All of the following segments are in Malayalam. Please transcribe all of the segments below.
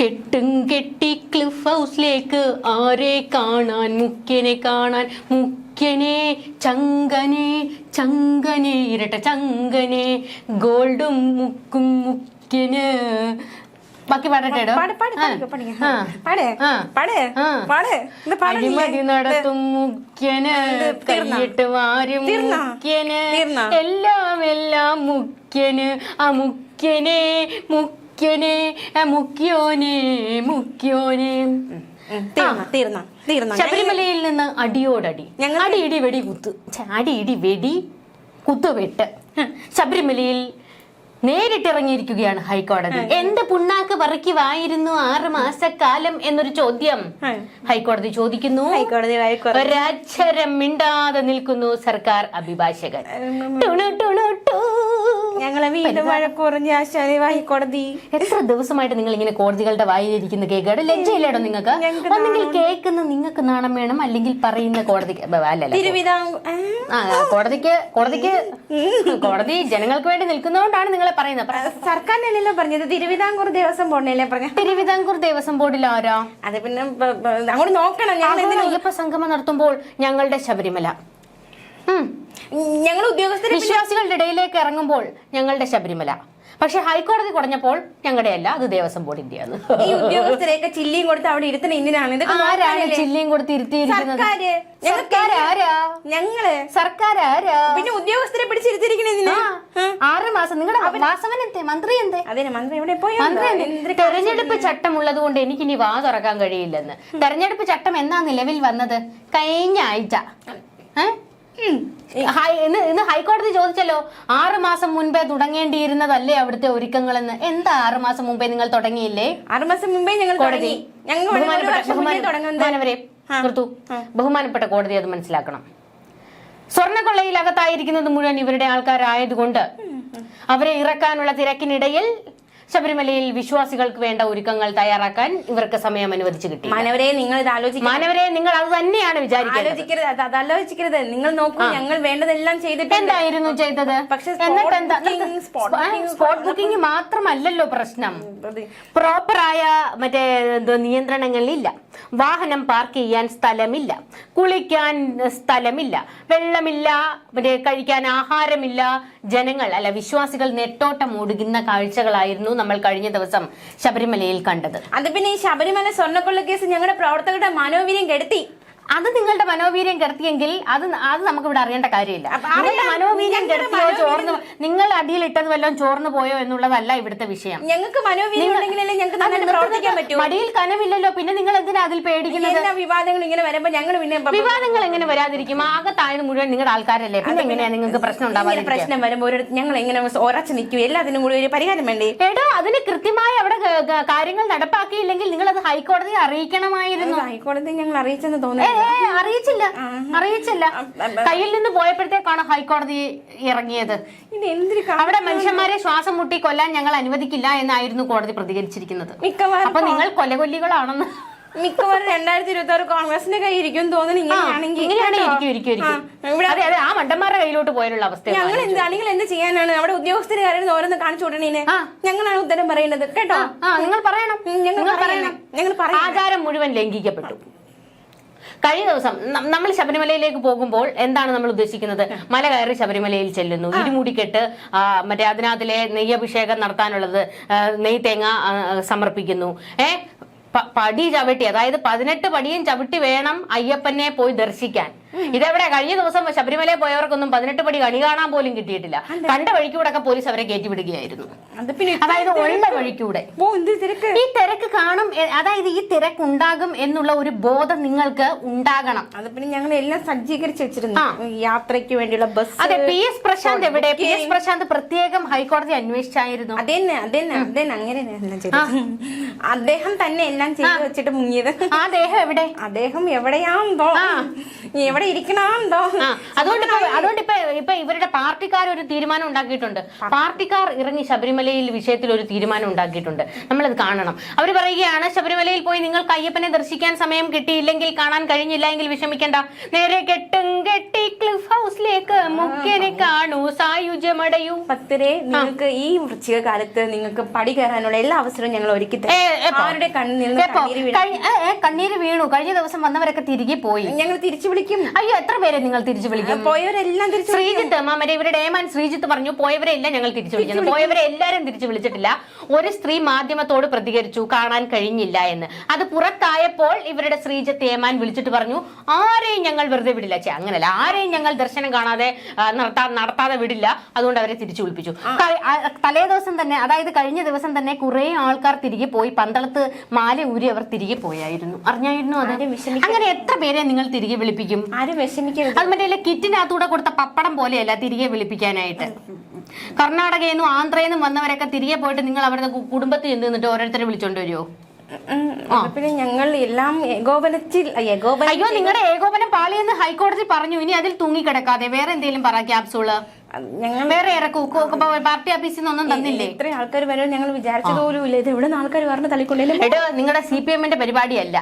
കെട്ടും കെട്ടി ക്ലിഫ് ഹൗസിലേക്ക് ആരെ കാണാൻ? മുഖ്യനെ കാണാൻ. മുഖ്യനെ ചങ്കനെ ചങ്കനെ ഇരട്ട ചങ്കനെ. ഗോൾഡും മുക്കും മുഖ്യന്. ബാക്കി പാടട്ടെ എടോ? പാട്, പാട്, ആ, പാടിക്കോ, പാടിക്കോ. ആ, പാട്, ആ, പാട്, ആ. പാട്. ഇത് പാടണില്ലേ? അഴിമതി നടത്തും മുഖ്യന്. കൈയിട്ട് വാരും മുഖ്യന്. എല്ലാം എല്ലാം മുഖ്യന്. ആ മുഖ്യനെ മുഖ്യനെ മുക്കിയോനെ മുക്കിയോനെ ഉം, തീർന്നോ, തീർന്നോ, തീർന്നോ. ശബരിമലയിൽ നിന്ന് അടിയോടടി. ഞങ്ങൾ- അടി ഇടി വെടി കുത്ത്. അടിയിടി അടി ഇടി വെടി കുത്തുവെട്ട് ശബരിമലയിൽ നേരിട്ടിറങ്ങിയിരിക്കുകയാണ് ഹൈക്കോടതി. എന്ത് പുണ്ണാക്ക് പറിക്കുവായിരുന്നു ആറ് മാസക്കാലം എന്നൊരു ചോദ്യം? ഹൈക്കോടതി ചോദിക്കുന്നു. ഹൈക്കോടതി ഒരക്ഷരം മിണ്ടാതെ നിൽക്കുന്നു സർക്കാർ അഭിഭാഷകൻ. ടുണു ടുണു ടു. ഞങ്ങളെ വീണ്ടും വഴക്ക് കുറഞ്ഞ ആശാനെ കോടതി. എത്ര ദിവസമായിട്ട് നിങ്ങൾ ഇങ്ങനെ കോടതികളുടെ വായിലിരിക്കുന്ന കേൾക്കാട് ലജ്ജയില്ലാടോ നിങ്ങൾക്ക്? ഒന്നെങ്കിൽ കേൾക്കുന്ന നിങ്ങൾക്ക് നാണം വേണം അല്ലെങ്കിൽ പറയുന്ന കോടതി ബ- അല്ലല്ല തിരുവിതാംകൂർ ആ കോടതിക്ക് കോടതിക്ക് കോടതി ജനങ്ങൾക്ക് വേണ്ടി നിൽക്കുന്നതുകൊണ്ടാണ് നിങ്ങളെ പറയുന്നത്. പറ- സർക്കാരിനല്ലല്ലോ പറഞ്ഞത്. തിരുവിതാംകൂർ ദേവസ്വം ബോർഡിനല്ലേ പറഞ്ഞത് തിരുവിതാംകൂർ ദേവസ്വം ബോർഡിൽ ആരാ? അത് പിന്നെ അങ്ങോട്ട് നോക്കണം. ഞങ്ങൾ അയ്യപ്പ സംഗമം നടത്തുമ്പോൾ ഞങ്ങളുടെ ശബരിമല. ഞങ്ങൾ ഉദ്യോഗസ്ഥരെ വിശ്വാസികളുടെ ഇടയിലേക്ക് ഇറങ്ങുമ്പോൾ ഞങ്ങളുടെ ശബരിമല. പക്ഷെ ഹൈക്കോടതി കുറഞ്ഞപ്പോൾ ഞങ്ങളുടെ അല്ല അത് ദേവസ്വം ബോർഡിന്റെയാണ് ഈ ഉദ്യോഗസ്ഥരെയൊക്കെ ചില്ലിയും കൊടുത്ത് അവിടെ ഇരുത്തണ ഇന്നിനാണ് ഇതൊക്കെ ആരാണ് ചില്ലിയും കൊടുത്ത് ഇരുത്തിയിരിക്കുന്നത്? ഞങ്ങൾ. സർക്കാർ ആരാ? പിന്നെ ഉദ്യോഗസ്ഥരെ ആ, ആറ് മാസം. നിങ്ങളുടെ വാസവൻ എന്തേ? മന്ത്രി എന്തേ? അതിന് മന്ത്രി എവിടെ പോയി? മന്ത്രി തെരഞ്ഞെടുപ്പ് ചട്ടം ഉള്ളത് കൊണ്ട് എനിക്ക് ഇനി വാ തുറക്കാൻ കഴിയില്ലെന്ന്. തെരഞ്ഞെടുപ്പ് ചട്ടം എന്നാ നിലവിൽ വന്നത്? കഴിഞ്ഞ ആഴ്ച? ഇന്ന് ഹൈക്കോടതി ചോദിച്ചല്ലോ ആറ് മാസം മുൻപേ തുടങ്ങേണ്ടിയിരുന്നതല്ലേ അവിടുത്തെ ഒരുക്കങ്ങളെന്ന്. എന്താ ആറ് മാസം മുമ്പേ നിങ്ങൾ തുടങ്ങിയില്ലേ? ആറ് മാസം മുമ്പേ ഞങ്ങൾ കോടതി. നിർത്തൂ. ബഹുമാനപ്പെട്ട കോടതി അത് മനസ്സിലാക്കണം. സ്വർണക്കൊള്ളയിൽ അകത്തായിരിക്കുന്നത് മുഴുവൻ ഇവരുടെ ആൾക്കാരായതുകൊണ്ട് അവരെ ഇറക്കാനുള്ള തിരക്കിനിടയിൽ ശബരിമലയിൽ വിശ്വാസികൾക്ക് വേണ്ട ഒരുക്കങ്ങൾ തയ്യാറാക്കാൻ ഇവർക്ക് സമയം അനുവദിച്ചു കിട്ടി മാനവരെ നിങ്ങൾ ഇത് ആലോചിക്കും മാനവരെ നിങ്ങൾ അത് തന്നെയാണ് വിചാരിക്കുന്നത് ആലോചിക്കരുത് നിങ്ങൾ നോക്കൂ ഞങ്ങൾ വേണ്ടതെല്ലാം ചെയ്തിട്ട് എന്തായിരുന്നു ചെയ്തത്? പക്ഷെ സ്പോട്ട് ബുക്കിംഗ് മാത്രമല്ലല്ലോ പ്രശ്നം. പ്രോപ്പറായ മറ്റേ നിയന്ത്രണങ്ങളിലില്ല. നിയന്ത്രണങ്ങളില്ല വാഹനം പാർക്ക് ചെയ്യാൻ സ്ഥലമില്ല കുളിക്കാൻ സ്ഥലമില്ല വെള്ളമില്ല കഴിക്കാൻ ആഹാരമില്ല. ജനങ്ങൾ അല്ല വിശ്വാസികൾ നെട്ടോട്ടം ഓടുകുന്ന കാഴ്ചകളായിരുന്നു നമ്മൾ കഴിഞ്ഞ ദിവസം ശബരിമലയിൽ കണ്ടത്. അത് പിന്നെ ഈ ശബരിമല സ്വർണക്കൊള്ള കേസ് ഞങ്ങളുടെ പ്രവർത്തകരുടെ മനോവീര്യം കെടുത്തി. അത് നിങ്ങളുടെ മനോവീര്യം കെടുത്തിയെങ്കിൽ അത് അത് നമുക്ക് ഇവിടെ അറിയേണ്ട കാര്യമില്ല. നിങ്ങളുടെ മനോവീര്യം കിടത്തിയോ ചോർന്ന് നിങ്ങൾ അടിയിലിട്ടത് വല്ലതും ചോർന്നു പോയോ എന്നുള്ളതല്ല ഇവിടുത്തെ വിഷയം. ഞങ്ങൾക്ക് മനോവീര്യം മടിയിൽ കനവില്ലല്ലോ. പിന്നെ നിങ്ങൾ എന്തിനാ അതിൽ പേടിക്കുന്നത്? വിവാദങ്ങൾ ഇങ്ങനെ വരുമ്പോ ഞങ്ങൾ പിന്നെ വിവാദങ്ങൾ എങ്ങനെ വരാതിരിക്കും? ആകെ താഴ്ന്നു മുഴുവൻ നിങ്ങളുടെ ആൾക്കാരല്ലേ? പിന്നെ എങ്ങനെയാ നിങ്ങൾക്ക് പ്രശ്നം ഉണ്ടാവാൻ പ്രശ്നം വരുമ്പോ ഞങ്ങൾ എങ്ങനെ ഉറച്ചു നിൽക്കും. എല്ലാത്തിനും കൂടി ഒരു പരിഹാരം വേണ്ടേ? എടോ അതിന് കൃത്യമായി അവിടെ കാര്യങ്ങൾ നടപ്പാക്കിയില്ലെങ്കിൽ നിങ്ങൾ അത് ഹൈക്കോടതിയെ അറിയിക്കണമായിരുന്നു. ഹൈക്കോടതി ഞങ്ങൾ അറിയിച്ചെന്ന് തോന്നുന്നു. അറിയിച്ചില്ല. അറിയിച്ചില്ല. കയ്യിൽ നിന്ന് പോയപ്പോഴത്തേക്കാണ് ഹൈക്കോടതി ഇറങ്ങിയത്. അവിടെ മനുഷ്യന്മാരെ ശ്വാസം മുട്ടി കൊല്ലാൻ ഞങ്ങൾ അനുവദിക്കില്ല എന്നായിരുന്നു കോടതി പ്രതികരിച്ചിരിക്കുന്നത്. അപ്പൊ നിങ്ങൾ കൊലകൊല്ലികളാണെന്ന്. മിക്കവാറും രണ്ടായിരത്തി ഇരുപത്തി ആറ് കോൺഗ്രസിന്റെ കൈ ഇരിക്കും തോന്നുന്നു. ഇങ്ങനെയാണെങ്കിൽ ആ, മണ്ടന്മാരുടെ കയ്യിലോട്ട് പോയുള്ള അവസ്ഥ ഞങ്ങൾ എന്താണെങ്കിൽ എന്ത് ചെയ്യാനാണ്? അവിടെ ഉദ്യോഗസ്ഥര് കാര്യം ഓരോന്ന് കാണിച്ചു വിടണേനെ ഞങ്ങളാണ് ഉത്തരം പറയേണ്ടത്. കേട്ടോ? നിങ്ങൾ പറയണം. ഞങ്ങൾ പറയണം. ഞങ്ങൾ. ആചാരം മുഴുവൻ ലംഘിക്കപ്പെട്ടു. കഴിഞ്ഞ ദിവസം നമ്മൾ ശബരിമലയിലേക്ക് പോകുമ്പോൾ എന്താണ് നമ്മൾ ഉദ്ദേശിക്കുന്നത്? മല കയറി ശബരിമലയിൽ ചെല്ലുന്നു. ഇരുമുടിക്കെട്ട് മറ്റേ അതിനകത്തിലെ നെയ്യഭിഷേകം നടത്താനുള്ളത് നെയ് തേങ്ങ സമർപ്പിക്കുന്നു. ഏ? പടി ചവിട്ടി അതായത് പതിനെട്ട് പടിയും ചവിട്ടി വേണം അയ്യപ്പനെ പോയി ദർശിക്കാൻ. ഇതെവിടെ? കഴിഞ്ഞ ദിവസം ശബരിമലയിൽ പോയവർക്കൊന്നും പതിനെട്ട് പടി കണി കാണാൻ പോലും കിട്ടിയിട്ടില്ല. കണ്ട വഴിക്കൂടെ ഒക്കെ പോലീസ് അവരെ കയറ്റി വിടുകയായിരുന്നു. അതായത് ഉള്ള വഴിക്കൂടെ. ഈ തിരക്ക് കാണും അതായത് ഈ തിരക്ക് ഉണ്ടാകും എന്നുള്ള ഒരു ബോധം നിങ്ങൾക്ക് ഉണ്ടാകണം. അത് പിന്നെ ഞങ്ങൾ എല്ലാം സജ്ജീകരിച്ച് വെച്ചിരുന്നു. യാത്രയ്ക്ക് വേണ്ടിയുള്ള ബസ് അതെ പി എസ് പ്രശാന്ത് എവിടെ? പി എസ് പ്രശാന്ത് പ്രത്യേകം ഹൈക്കോടതി അന്വേഷിച്ചായിരുന്നു. അതന്നെ അതന്നെ അതന്നെ. അങ്ങനെ അദ്ദേഹം തന്നെ എല്ലാം ചെയ്തു വെച്ചിട്ട് മുങ്ങിയത്. ആ അദ്ദേഹം എവിടെ? അദ്ദേഹം എവിടെയാണെന്തോ ആ. എവിടെ ഇരിക്കണോ അതുകൊണ്ട് അതുകൊണ്ട് ഇപ്പൊ ഇപ്പൊ ഇവരുടെ പാർട്ടിക്കാർ ഒരു തീരുമാനം ഉണ്ടാക്കിയിട്ടുണ്ട്. പാർട്ടിക്കാർ ഇറങ്ങി ശബരിമലയിൽ വിഷയത്തിൽ ഒരു തീരുമാനം ഉണ്ടാക്കിയിട്ടുണ്ട്. നമ്മളത് കാണണം. അവർ പറയുകയാണ് ശബരിമലയിൽ പോയി നിങ്ങൾക്ക് അയ്യപ്പനെ ദർശിക്കാൻ സമയം കിട്ടിയില്ലെങ്കിൽ കാണാൻ കഴിഞ്ഞില്ല എങ്കിൽ വിഷമിക്കണ്ട. നേരെ കെട്ടും കെട്ടി ക്ലിഫ് ഹൗസിലേക്ക് മുഖ്യനെ കാണൂ. സായുജ്യമടയൂ. ഭക്തരെ നിങ്ങൾക്ക് ഈ വൃശ്ചിക കാലത്ത് നിങ്ങൾക്ക് പടി കയറാനുള്ള എല്ലാ അവസരവും ഞങ്ങൾ ഒരുക്കി ഏ, കണ്ണീര് വീണു? കഴിഞ്ഞ ദിവസം വന്നവരൊക്കെ തിരികെ പോയി. ഞങ്ങൾ തിരിച്ചു വിളിക്കും. അയ്യോ എത്ര പേരെ നിങ്ങൾ തിരിച്ചു വിളിക്കും? പോയവരെല്ലാം തിരിച്ചു ശ്രീജിത്ത് മാമരെ ഇവരുടെ ഏമാൻ ശ്രീജിത്ത് പറഞ്ഞു പോയവരെ എല്ലാം ഞങ്ങൾ തിരിച്ചു വിളിക്കുന്നു. പോയവരെ എല്ലാരും തിരിച്ചു വിളിച്ചിട്ടില്ല. ഒരു സ്ത്രീ മാധ്യമത്തോട് പ്രതികരിച്ചു കാണാൻ കഴിഞ്ഞില്ല എന്ന്. അത് പുറത്തായപ്പോൾ ഇവരുടെ ശ്രീജിത്ത് ഏമാൻ വിളിച്ചിട്ട് പറഞ്ഞു ആരെയും ഞങ്ങൾ വെറുതെ വിടില്ല. ചേ അങ്ങനല്ല. ആരെയും ഞങ്ങൾ ദർശനം കാണാതെ നടത്താ നടത്താതെ വിടില്ല. അതുകൊണ്ട് അവരെ തിരിച്ചു വിളിപ്പിച്ചു. തലേ ദിവസം തന്നെ അതായത് കഴിഞ്ഞ ദിവസം തന്നെ കുറെ ആൾക്കാർ തിരികെ പോയി. പന്തളത്ത് മാല ഊരി അവർ തിരികെ പോയായിരുന്നു. അറിഞ്ഞായിരുന്നു അതിന്റെ ആരും അങ്ങനെ എത്ര പേരെ നിങ്ങൾ തിരികെ വിളിപ്പിക്കും ആരും വിഷമിക്കരുത്. അത് മറ്റേ കിറ്റിനകത്തൂടെ കൊടുത്ത പപ്പടം പോലെയല്ല തിരികെ വിളിപ്പിക്കാനായിട്ട്. കർണാടകയിൽ നിന്നും ആന്ധ്രയിൽ നിന്നും വന്നവരൊക്കെ തിരികെ പോയിട്ട് നിങ്ങൾ അവരുടെ കുടുംബത്തിൽ നിന്നിട്ട് ഓരോരുത്തരെ വിളിച്ചോണ്ട് വരുമോ പിന്നെ ഞങ്ങൾ എല്ലാം ഏകോപനത്തിൽ ഏകോപനം അയ്യോ നിങ്ങളുടെ ഏകോപനം പാളിയെന്ന് ഹൈക്കോടതി പറഞ്ഞു. ഇനി അതിൽ തൂങ്ങിക്കിടക്കാതെ വേറെ എന്തെങ്കിലും പറ ക്യാപ്സൂൾ. ഞങ്ങൾ വേറെ കു- പാർട്ടി ഓഫീസിൽ നിന്നൊന്നും തന്നില്ലേ? ഇത്രയും ആൾക്കാർ വരും ഞങ്ങൾ വിചാരിച്ചത് പോലും ഇല്ല ഇത് എവിടെ ആൾക്കാർ പറഞ്ഞ് തള്ളിക്കൊള്ളില്ല എടോ നിങ്ങളുടെ സി പി എമ്മിന്റെ പരിപാടിയല്ല.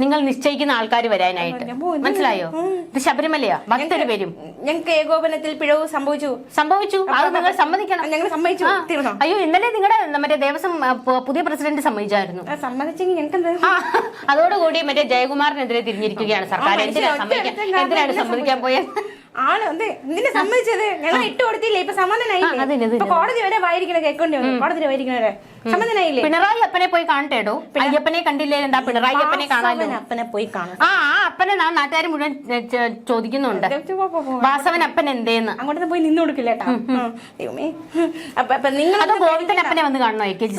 നിങ്ങൾ നിശ്ചയിക്കുന്ന ആൾക്കാർ വരാനായിട്ട്. മനസ്സിലായോ? ഇത് ശബരിമലയോ. ഭക്തര് വരും. ഞങ്ങൾക്ക് ഏകോപനത്തിൽ പിഴവ് സംഭവിച്ചു. സംഭവിച്ചു. അത് നിങ്ങൾ സമ്മതിക്കണം. ഞങ്ങൾ സമ്മതിച്ചു. അയ്യോ ഇന്നലെ നിങ്ങളുടെ മറ്റേ ദേവസ്വം പുതിയ പ്രസിഡന്റ് സമ്മതിച്ചായിരുന്നു. സമ്മതിച്ചെങ്കിൽ ഞങ്ങൾക്ക് അതോടുകൂടി മറ്റേ ജയകുമാറിനെതിരെ തിരിഞ്ഞിരിക്കുകയാണ് സർക്കാർ. ആ, സമ്മതിക്കാൻ എന്തിനാണ് സമ്മതിക്കാൻ പോയത് ആണ് എന്ത്? നിന്നെ സമ്മതിച്ചത്? ഞങ്ങൾ ഇട്ട് കൊടുത്തില്ലേ? ഇപ്പൊ ഇതിന്. ഇപ്പൊ കോടതി വരെ വായിരിക്കണ കേൾക്കേണ്ടി വന്നു കോടതി വായിരിക്കണവരെ സമ്മതനായില്ലേ? പിണറായി അപ്പനെ പോയി കാണട്ടേടോ? അയ്യപ്പനെ കണ്ടില്ലേ എന്താ പിണറായി അപ്പനെ കാണാലോ? അപ്പനെ പോയി കാണാം. ആ ആ അപ്പനെ നാ നാട്ടുകാർ മുഴുവൻ ചോദിക്കുന്നുണ്ട്. വാസവൻ അപ്പൻ എന്തേന്ന്? അങ്ങോട്ട് പോയി നിന്ന് കൊടുക്കില്ല കേട്ടോ. നിങ്ങൾ അതോ ഗോവിന്ദൻ അപ്പനെ വന്ന് കാണണോ? എ കെ ജി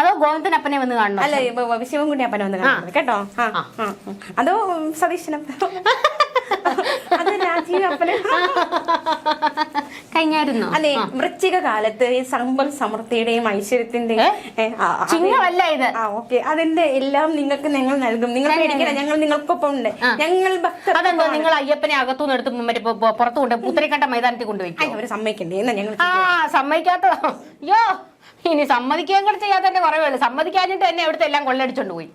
അതോ ഗോവിന്ദൻ അപ്പനെ വന്ന് കാണണോ? അല്ല ശിവൻകുട്ടി അപ്പനെ വന്ന് കാണണം കേട്ടോ. അതോ സതീശനം? അത് കഴിഞ്ഞായിരുന്നോ? അതെ വൃശ്ചിക കാലത്ത് ഈ സമ്പൽ സമൃദ്ധിയുടെയും ഐശ്വര്യത്തിന്റെയും ഇത്. ആ ഓക്കെ. അതിന്റെ എല്ലാം നിങ്ങൾക്ക് ഞങ്ങൾ നൽകും. നിങ്ങൾ പേടിക്കണം ഞങ്ങൾ നിങ്ങൾക്കൊപ്പം ഉണ്ട്. ഞങ്ങൾ ഭക്തർ അതെന്തോ നിങ്ങൾ അയ്യപ്പനെ അകത്തുനിന്ന് എടുത്ത് മറ്റേ പുറത്തു കൊണ്ട് പുത്തരിക്കണ്ട മൈതാനത്തിൽ കൊണ്ടുപോയി അവർ സമ്മതിക്കണ്ടേ? എന്നാ ഞങ്ങൾ ആ സമ്മതിക്കാത്തതാ. അയ്യോ ഇനി സമ്മതിക്കുകയും കൂടെ ചെയ്യാത്തന്നെ കുറവേ ഉള്ളൂ സമ്മതിക്കാഞ്ഞിട്ട് തന്നെ അവിടുത്തെ എല്ലാം കൊള്ളടിച്ചോണ്ട് പോയി.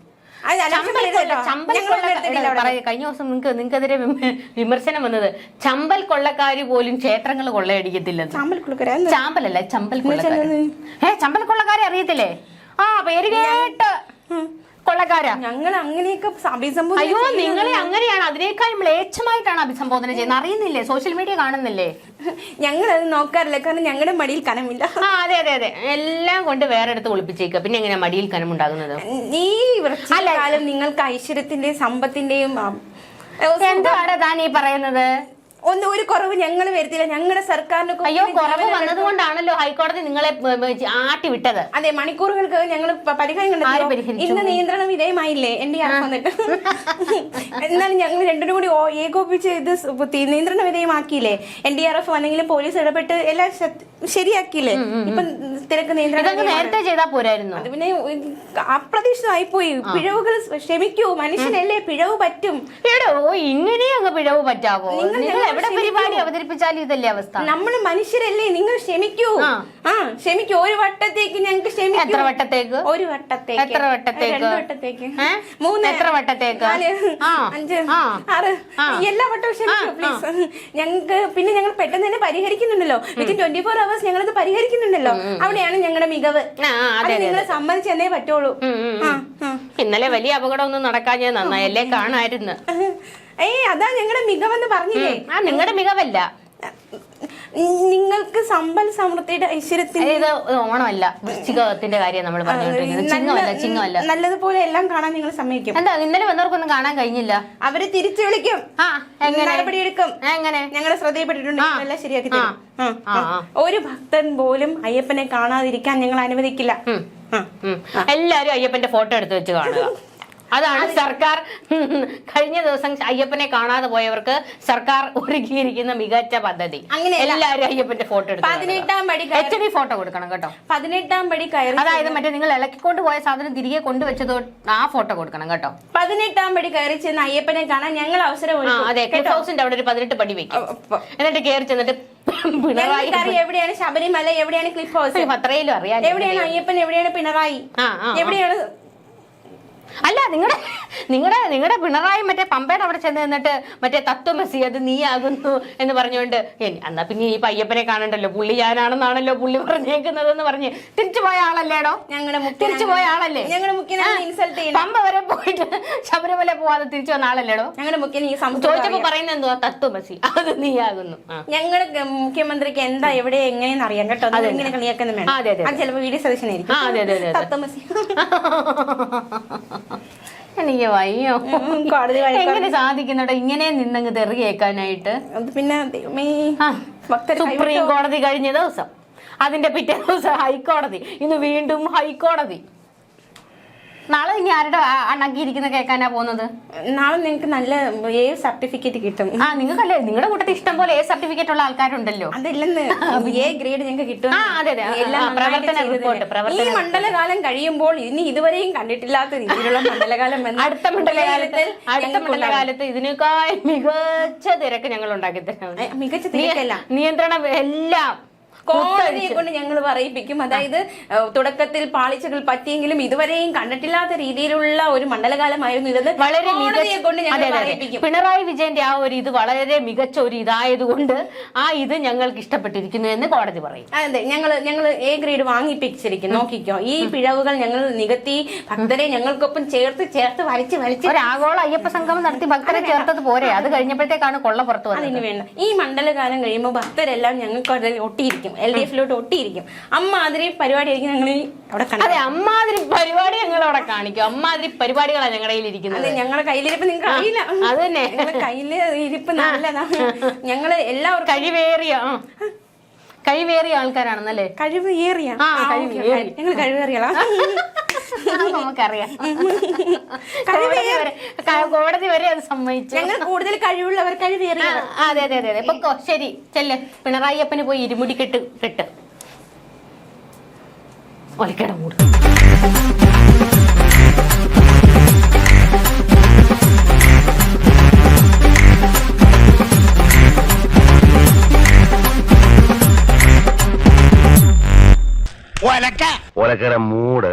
കഴിഞ്ഞ ദിവസം നിങ്ങൾക്ക് നിങ്ങൾക്കെതിരെ വിമ- വിമർശനം വന്നത് ചമ്പൽ കൊള്ളക്കാര് പോലും ക്ഷേത്രങ്ങൾ കുളുക്കര ചാമ്പലല്ല ചമ്പൽ കൊള്ളക്കാര്. ഏ ചമ്പൽ കൊള്ളക്കാരെ അറിയത്തില്ലേ? ആ പേര് കേട്ട്. കൊള്ളക്കാരാ. ഞങ്ങൾ അങ്ങനെയൊക്കെ അഭിസംബോധന അയ്യോ നിങ്ങളെ അങ്ങനെയാണ്. അതിനേക്കാൾ മ്ലേച്ഛമായിട്ടാണ് അഭിസംബോധന ചെയ്യുന്നത്. അറിയുന്നില്ലേ? സോഷ്യൽ മീഡിയ കാണുന്നില്ലേ? ഞങ്ങൾ അത് നോക്കാറില്ല. കാരണം ഞങ്ങളുടെ മടിയിൽ കനമില്ല. ആ അതെ അതെ അതെ. എല്ലാം കൊണ്ട് വേറെ അടുത്ത് ഒളിപ്പിച്ചേക്കുക പിന്നെ എങ്ങനെയാ മടിയിൽ കനമുണ്ടാകുന്നത്? നീ കാലം നിങ്ങൾക്ക് ഐശ്വര്യത്തിന്റെയും സമ്പത്തിന്റെയും എന്താണ് താൻ ഈ പറയുന്നത്? ഒന്നും ഒരു കുറവ് ഞങ്ങൾ വരുത്തില്ല ഞങ്ങളുടെ സർക്കാരിന് അയ്യോ കുറവ് വന്നതുകൊണ്ടാണല്ലോ ഹൈക്കോടതി നിങ്ങളെ ആട്ടി വിട്ടത്. അതെ മണിക്കൂറുകൾക്ക് ഞങ്ങൾ പരിഹാരം കണ്ടെത്തി? ഇന്ന് നിയന്ത്രണം വിധേയമായില്ലേ എന്റെ വന്നിട്ട്. എന്നാലും ഞങ്ങൾ രണ്ടിനും കൂടി ഏകോപിച്ച് ഇത് നിയന്ത്രണ വിധേയമാക്കിയില്ലേ എൻ ഡി ആർ എഫ് വന്നെങ്കിലും പോലീസ് ഇടപെട്ട് എല്ലാം ശരിയാക്കിയില്ലേ? ഇപ്പൊ തിരക്ക് നിയന്ത്രണം നേരത്തെ ചെയ്താൽ പോരായിരുന്നു. അത് പിന്നെ അപ്രതീക്ഷിതമായി പോയി പിഴവുകൾ ക്ഷമിക്കൂ. മനുഷ്യനല്ലേ പിഴവ് പറ്റും. എടോ ഇങ്ങനെ അങ്ങ് പിഴവ് പറ്റാവോ? നിങ്ങൾ എവിടെ പരിപാടി അവതരിപ്പിച്ചാലും ഇതല്ലേ അവസ്ഥ? നമ്മൾ മനുഷ്യരല്ലേ നിങ്ങൾ ക്ഷമിക്കൂ. ആ. ക്ഷമിക്കൂ. ഒരു വട്ടത്തേക്ക് ഞങ്ങൾക്ക് ക്ഷമിക്കൂ. എത്ര വട്ടത്തേക്ക്? ഒരു വട്ടത്തേക്ക്. എത്ര വട്ടത്തേക്ക്? രണ്ട് വട്ടത്തേക്ക്. മൂന്ന്. എത്ര വട്ടത്തേക്ക്? അഞ്ച്. ആറ്. എല്ലാ വട്ടവും ക്ഷമിക്കൂ. പ്ലീസ് ഞങ്ങൾക്ക് പിന്നെ ഞങ്ങൾ പെട്ടെന്ന് തന്നെ പരിഹരിക്കുന്നുണ്ടല്ലോ. വിത്തിൻ ട്വന്റി ഫോർ അവേഴ്സ് ഞങ്ങളത് പരിഹരിക്കുന്നുണ്ടല്ലോ. അവിടെയാണ് ഞങ്ങളുടെ മികവ്. അത് നിങ്ങൾ സമ്മതിച്ചെന്നേ പറ്റുള്ളൂ. ഇന്നലെ വലിയ അപകടമൊന്നും നടക്കാഞ്ഞത് നന്നായല്ലേ കാണായിരുന്നു. ഏയ് അതാ ഞങ്ങളുടെ മികവെന്ന് പറഞ്ഞില്ലേ? ആ നിങ്ങളുടെ മികവല്ല. നിങ്ങൾക്ക് സമ്പൽ സമൃദ്ധിയുടെ ഐശ്വര്യത്തിൽ ഇത് ഓണമല്ല വൃശ്ചികത്തിന്റെ കാര്യം നമ്മൾ പറഞ്ഞുകൊണ്ടിരിക്കുന്നത് ചിങ്ങമല്ല ചിങ്ങമല്ല. നല്ലതുപോലെ എല്ലാം കാണാൻ നിങ്ങൾ സമ്മതിക്കും. എന്താ ഇന്നലെ വന്നവർക്കൊന്നും കാണാൻ കഴിഞ്ഞില്ല? അവർ തിരിച്ചു വിളിക്കും. ആ എങ്ങനെ? നടപടിയെടുക്കും. എടുക്കും എങ്ങനെ? ഞങ്ങളെ ശ്രദ്ധയിൽപ്പെട്ടിട്ടുണ്ട്. എല്ലാം ശരിയാക്കി. ഒരു ഭക്തൻ പോലും അയ്യപ്പനെ കാണാതിരിക്കാൻ ഞങ്ങൾ അനുവദിക്കില്ല. എല്ലാരും അയ്യപ്പന്റെ ഫോട്ടോ എടുത്ത് വെച്ച് കാണുക. അതാണ് സർക്കാർ. കഴിഞ്ഞ ദിവസം അയ്യപ്പനെ കാണാതെ പോയവർക്ക് സർക്കാർ ഒരുക്കിയിരിക്കുന്ന മികച്ച പദ്ധതി. അങ്ങനെ എല്ലാവരും അയ്യപ്പന്റെ ഫോട്ടോ എടുക്കും പതിനെട്ടാം പടി എച്ച് ഡി ഫോട്ടോ കൊടുക്കണം കേട്ടോ. പതിനെട്ടാം പടി കയറി അതായത് മറ്റേ നിങ്ങൾ ഇളക്കിക്കൊണ്ട് പോയ സാധനം തിരികെ കൊണ്ടുവച്ചത് ആ ഫോട്ടോ കൊടുക്കണം കേട്ടോ. പതിനെട്ടാം പടി കയറി ചെന്ന് അയ്യപ്പനെ കാണാൻ ഞങ്ങൾ അവസരം. അതെ ഹൗസിന്റെ അവിടെ ഒരു പതിനെട്ട് പടി വെക്കും. എന്നിട്ട് കയറി ചെന്നിട്ട് പിണറായി എവിടെയാണ് ശബരിമല എവിടെയാണ് ക്ലിഫ് ഹൗസ് അത്രയിലും അറിയാം. എവിടെയാണ് അയ്യപ്പൻ എവിടെയാണ് പിണറായി. എവിടെയാണ് അല്ല നിങ്ങളുടെ നിങ്ങളുടെ നിങ്ങളുടെ പിണറായി മറ്റേ പമ്പയുടെ അവിടെ ചെന്ന് നിന്നിട്ട് മറ്റേ തത്വമസി അത് നീയാകുന്നു എന്ന് പറഞ്ഞുകൊണ്ട് എന്നാ പിന്നെ ഈ പയ്യപ്പനെ കാണണ്ടല്ലോ? പുള്ളി ഞാനാണെന്നാണല്ലോ പുള്ളി പറഞ്ഞേക്കുന്നത് എന്ന് പറഞ്ഞ് തിരിച്ചു പോയ ആളല്ലേടോ? ഞങ്ങളുടെ തിരിച്ചു പോയ ആളല്ലേ? ഞങ്ങളുടെ മുഖ്യനെ ഇൻസൾട്ട് ചെയ്യണം. പമ്പ വരെ പോയിട്ട് ശബരിമല പോവാതെ തിരിച്ചു വന്ന ആളല്ലേടോ? ഞങ്ങളുടെ മുഖ്യൻ ഈ ചോദിച്ചപ്പോ പറയുന്ന പറയുന്നത് എന്തുവാ? തത്വമസി. അത് നീയാകുന്നു. ഞങ്ങളുടെ മുഖ്യമന്ത്രിക്ക് എന്താ എവിടെ എങ്ങനെയെന്ന് അറിയാം കേട്ടോ. ഇങ്ങനെ കളിയാക്കുന്ന ചിലപ്പോ വീഡിയോ സജഷൻ ആയിരിക്കും. തത്വമസി. എനിക്ക് വയ്യോ. കോടതി എങ്ങനെ സാധിക്കുന്നുണ്ടോ ഇങ്ങനെ നിന്നങ്ങ് തെറി കേൾക്കാനായിട്ട് പിന്നെ സുപ്രീം കോടതി കഴിഞ്ഞ ദിവസം അതിന്റെ പിറ്റേ ദിവസം ഹൈക്കോടതി ഇന്ന് വീണ്ടും ഹൈക്കോടതി. നാളെ ഇനി ആരുടെ അണക്കിയിരിക്കുന്ന കേൾക്കാനാ പോകുന്നത്? നാളെ നിങ്ങൾക്ക് നല്ല ഏ സർട്ടിഫിക്കറ്റ് കിട്ടും. ആ നിങ്ങൾക്കല്ലേ നിങ്ങളുടെ കൂട്ടത്തിൽ ഇഷ്ടം പോലെ ഏ സർട്ടിഫിക്കറ്റ് ഉള്ള ആൾക്കാരുണ്ടല്ലോ. അതില്ലെന്ന്. എ ഗ്രേഡ് ഞങ്ങൾക്ക് കിട്ടും. ആ, അതെ, അതെ. ഈ മണ്ഡലകാലം കഴിയുമ്പോൾ ഇനി ഇതുവരെയും കണ്ടിട്ടില്ലാത്ത രീതിയിലുള്ള മണ്ഡലകാലം അടുത്ത മണ്ഡലകാലത്തിൽ അടുത്ത. മണ്ഡലകാലത്ത് ഇതിനേക്കാൾ മികച്ച തിരക്ക് ഞങ്ങൾ ഉണ്ടാക്കി തരാം. മികച്ച തിരക്കല്ല. നിയന്ത്രണം എല്ലാം കോടതിയെ കൊണ്ട് ഞങ്ങൾ പറയിപ്പിക്കും. അതായത് തുടക്കത്തിൽ പാളിച്ചകൾ പറ്റിയെങ്കിലും ഇതുവരെയും കണ്ടിട്ടില്ലാത്ത രീതിയിലുള്ള ഒരു മണ്ഡലകാലമായിരുന്നു ഇതെന്ന് വളരെ കോടതിയെ കൊണ്ട് ഞങ്ങൾ. പറയിപ്പിക്കും. പിണറായി വിജയന്റെ ആ ഒരു ഇത് വളരെ മികച്ച ഒരു ഇതായതുകൊണ്ട് ആ ഇത് ഞങ്ങൾക്ക് ഇഷ്ടപ്പെട്ടിരിക്കുന്നു എന്ന് കോടതി പറയും. അതെ. ഞങ്ങൾ ഞങ്ങൾ എ ഗ്രേഡ് വാങ്ങിപ്പിച്ചിരിക്കുന്നു. നോക്കിക്കോ. ഈ പിഴവുകൾ ഞങ്ങൾ നികത്തി ഭക്തരെ ഞങ്ങൾക്കൊപ്പം ചേർത്ത് ചേർത്ത് വലിച്ച് വലിച്ച് ഒരു ആഗോള അയ്യപ്പ സംഗമം നടത്തി ഭക്തരെ ചേർത്തത് പോരെ. അത് കഴിഞ്ഞപ്പോഴത്തേക്കാണ് കൊള്ള പുറത്തു വന്നത്. അതിന് വേണ്ട. ഈ മണ്ഡലകാലം കഴിയുമ്പോൾ ഭക്തരെല്ലാം ഞങ്ങൾക്ക് അതിൽ ഒട്ടിയിരിക്കും. L D എഫിലോട്ട് ഒട്ടിയിരിക്കും. അമ്മാതിരി പരിപാടി പരിപാടിയായിരിക്കും ഞങ്ങൾ അവിടെ അതെ അമ്മാതിരി പരിപാടി ഞങ്ങൾ അവിടെ കാണിക്കും. അമ്മാതിരി പരിപാടികളാണ് ഞങ്ങളുടെ കയ്യിൽ ഇരിക്കുന്നത്. ഞങ്ങളുടെ കയ്യിലിരിപ്പ് നിങ്ങൾക്ക് അറിയില്ല. അത് തന്നെ. കയ്യിൽ ഇരിപ്പ് നല്ലതാണ് ഞങ്ങൾ എല്ലാവർക്കും കഴിവേറിയ. കഴിവേറിയ ആൾക്കാരാണെന്നല്ലേ? കഴിവ് ഏറിയ ആ, കഴിവ് ഞങ്ങൾ കഴിവേറിയളാ. അത് നമുക്കറിയാം. കോടതി വരെ ക- കോടതി വരെ അത് സമ്മതിച്ചു. ഞങ്ങൾ കൂടുതൽ കഴിവുള്ളവർ കഴിവേറിയ അതെ അതെ അതെ അതെ. പൊക്കോ ശരി ചെല്ല്. പിണറായി അപ്പന് പോയി ഇരുമുടി കെട്ട്. കെട്ട് ഒലിക്കട മൂട്. ഒലക്കര മൂട്.